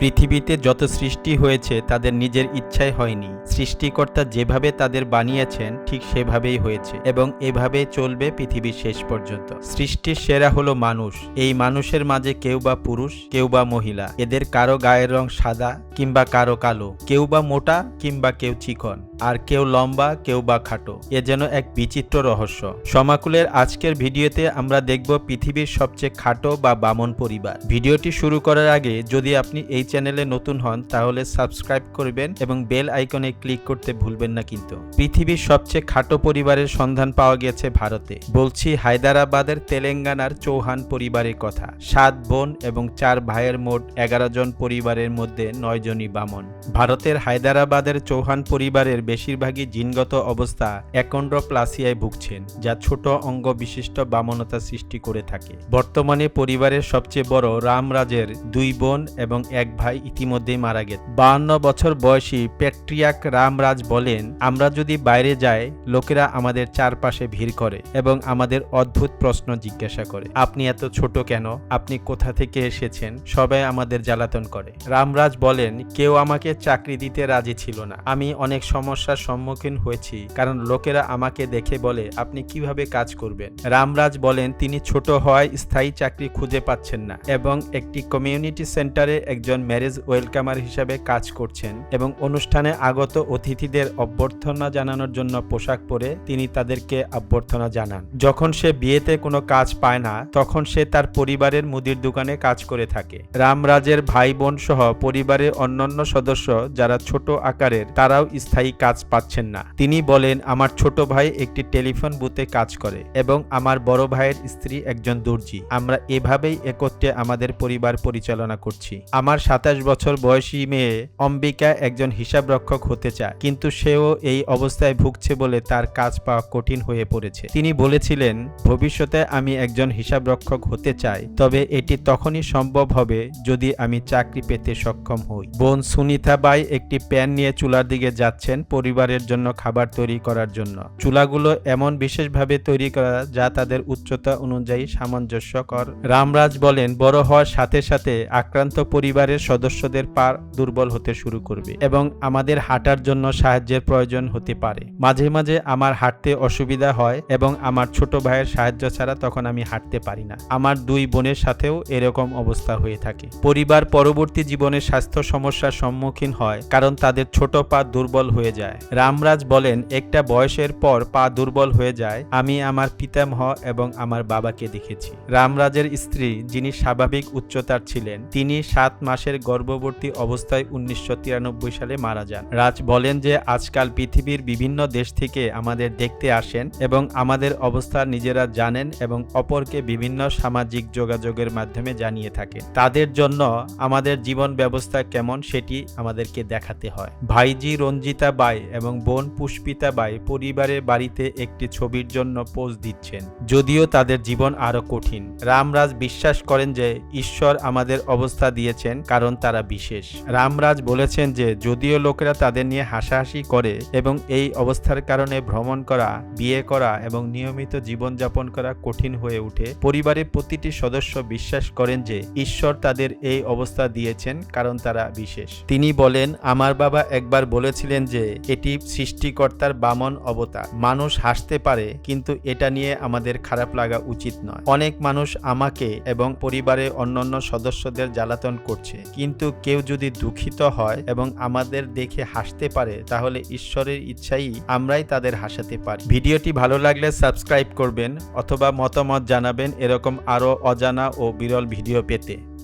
পৃথিবীতে যত সৃষ্টি হয়েছে, তাদের নিজের ইচ্ছায় হয়নি। সৃষ্টিকর্তা যেভাবে তাদের বানিয়েছেন, ঠিক সেভাবেই হয়েছে এবং এভাবেই চলবে পৃথিবীর শেষ পর্যন্ত। সৃষ্টির সেরা হলো মানুষ। এই মানুষের মাঝে কেউ বা পুরুষ, কেউ বা মহিলা। এদের কারও গায়ের রং সাদা কিংবা কারও কালো। কেউ বা মোটা কিংবা কেউ চিকন। আর কেউ লম্বা, কেউ বা খাটো। এ যেন এক বিচিত্র রহস্য। সমাকুলের আজকের ভিডিওতে আমরা দেখব পৃথিবীর সবচেয়ে খাটো বা বামন পরিবার। ভিডিওটি শুরু করার আগে যদি আপনি এই চ্যানেলে নতুন হন তাহলে সাবস্ক্রাইব করবেন এবং বেল আইকনে ক্লিক করতে ভুলবেন না কিন্তু। পৃথিবীর সবচেয়ে খাটো পরিবারের সন্ধান পাওয়া গেছে ভারতে। বলছি হায়দ্রাবাদের তেলেঙ্গানার চৌহান পরিবারের কথা। সাত বোন এবং চার ভাইয়ের মোট এগারো জন পরিবারের মধ্যে নয় জনই বামন। ভারতের হায়দ্রাবাদের চৌহান পরিবারের বেশিরভাগই জিনগত অবস্থা একন্ড্রোপ্লাসিয়ায় ভুগছেন, যা ছোট অঙ্গ বিশিষ্ট বামনতা সৃষ্টি করে থাকে। বর্তমানে পরিবারের সবচেয়ে বড় রামরাজের দুই বোন এবং এক ভাই ইতিমধ্যেই মারা গেছে। বাহান্ন বছর বয়সী প্যাট্রিয়াক রামরাজ বলেন, আমরা যদি বাইরে যাই, লোকেরা আমাদের চারপাশে ভিড় করে এবং আমাদের অদ্ভুত প্রশ্ন জিজ্ঞাসা করে, আপনি এত ছোট কেন? আপনি কোথা থেকে এসেছেন? সবাই আমাদের জ্বালাতন করে। রামরাজ বলেন, কেউ আমাকে চাকরি দিতে রাজি ছিল না। আমি অনেক সমস্যার সম্মুখীন হয়েছি, কারণ লোকেরা আমাকে দেখে বলে, আপনি কীভাবে কাজ করবেন? রামরাজ বলেন, তিনি ছোট হওয়ায় স্থায়ী চাকরি খুঁজে পাচ্ছেন না এবং একটি কমিউনিটি সেন্টারে একজন ম্যারেজ ওয়েলকামার হিসাবে কাজ করছেন এবং অনুষ্ঠানে আগত অতিথিদের অভ্যর্থনা জানানোর জন্য পোশাক পরে তিনি তাদেরকে অভ্যর্থনা জানান। যখন সে বিয়েতে কোনো কাজ পায় না, তখন সে তার পরিবারের মুদির দোকানে কাজ করে থাকে। রামরাজের ভাই বোন সহ পরিবারের অন্যান্য সদস্য যারা ছোট আকারের, তারাও স্থায়ী কাজ পাচ্ছেন না। তিনি বলেন, আমার ছোট ভাই একটি টেলিফোন বুথে কাজ করে এবং আমার বড় ভাইয়ের স্ত্রী একজন দর্জি। আমরা এভাবেই একত্রে আমাদের পরিবার পরিচালনা করছি। আমার সাতাশ বছর বয়সী মেয়ে অম্বিকা একজন হিসাবরক্ষক হতে চায়, কিন্তু সেও এই অবস্থায় ভুগছে বলে তার কাজ পাওয়া কঠিন হয়ে পড়েছে। তিনি বলেছিলেন, ভবিষ্যতে আমি একজন হিসাবরক্ষক হতে চাই, তবে এটি তখনই সম্ভব হবে যদি আমি চাকরি পেতে সক্ষম হই। বোন সুনিতা বাই একটি প্যান নিয়ে চুলার দিকে যাচ্ছেন পরিবারের জন্য খাবার তৈরি করার জন্য। চুলাগুলো এমন বিশেষভাবে তৈরি করা যা তাদের উচ্চতা অনুযায়ী সামঞ্জস্যকর। রামরাজ বলেন, বড় হওয়ার সাথে সাথে আক্রান্ত পরিবারের সদস্যদের পা দুর্বল হতে শুরু করবে এবং আমাদের হাঁটার জন্য সাহায্যের প্রয়োজন হতে পারে। মাঝে মাঝে আমার হাঁটতে অসুবিধা হয় এবং আমার ছোট ভাইয়ের সাহায্য ছাড়া তখন আমি হাঁটতে পারি না। আমার দুই বোনের সাথেও এরকম অবস্থা হয়ে থাকে। পরিবার পরবর্তী জীবনে স্বাস্থ্য সমস্যার সম্মুখীন হয় কারণ তাদের ছোট পা দুর্বল হয়ে যায়। রামরাজ বলেন, একটা বয়সের পর পা দুর্বল হয়ে যায়। আমি আমার পিতামহ এবং আমার বাবাকে দেখেছি। রামরাজের স্ত্রী, যিনি স্বাভাবিক উচ্চতার ছিলেন, তিনি সাত মাসের গর্ভবতী অবস্থায় উনিশশো তিরানব্বই সালে মারা যান। রাজ বলেন যে, আজকাল পৃথিবীর বিভিন্ন দেশ থেকে আমাদের দেখতে আসেন এবং আমাদের অবস্থা নিজেরা জানেন এবং অপরকে বিভিন্ন সামাজিক যোগাযোগের মাধ্যমে জানিয়ে থাকেন। তাদের জন্য আমাদের জীবন ব্যবস্থা কেমন সেটি আমাদেরকে দেখাতে হয়। ভাইজি রঞ্জিতা বাই এবং বোন পুষ্পিতা বাই পরিবারের বাড়িতে একটি ছবির জন্য পোজ দিচ্ছেন। যদিও তাদের জীবন আরও কঠিন। রামরাজ বিশ্বাস করেন যে, ঈশ্বর আমাদের অবস্থা দিয়েছেন কারণ তারা বিশেষ। রামরাজ বলেছেন যে, যদিও লোকেরা তাদের নিয়ে হাসাহাসি করে এবং এই অবস্থার কারণে ভ্রমণ করা, বিয়ে করা এবং নিয়মিত জীবনযাপন করা কঠিন হয়ে ওঠে, পরিবারের প্রতিটি সদস্য বিশ্বাস করেন যে, ঈশ্বর তাদের এই অবস্থা দিয়েছেন কারণ তারা বিশেষ। তিনি বলেন, আমার বাবা একবার বলেছিলেন যে, এটি সৃষ্টিকর্তার বামন অবতার। মানুষ হাসতে পারে, কিন্তু এটা নিয়ে আমাদের খারাপ লাগা উচিত নয়। অনেক মানুষ আমাকে এবং পরিবারের অন্যান্য সদস্যদের জ্বালাতন করছে। কিন্তু কেউ যদি দুঃখিত হয় এবং আমাদের দেখে হাসতে পারে, তাহলে ঈশ্বরের ইচ্ছাই আমরাই তাদের হাসাতে পারি। ভিডিওটি ভালো লাগলে সাবস্ক্রাইব করবেন অথবা মতামত জানাবেন এরকম আরও অজানা ও বিরল ভিডিও পেতে।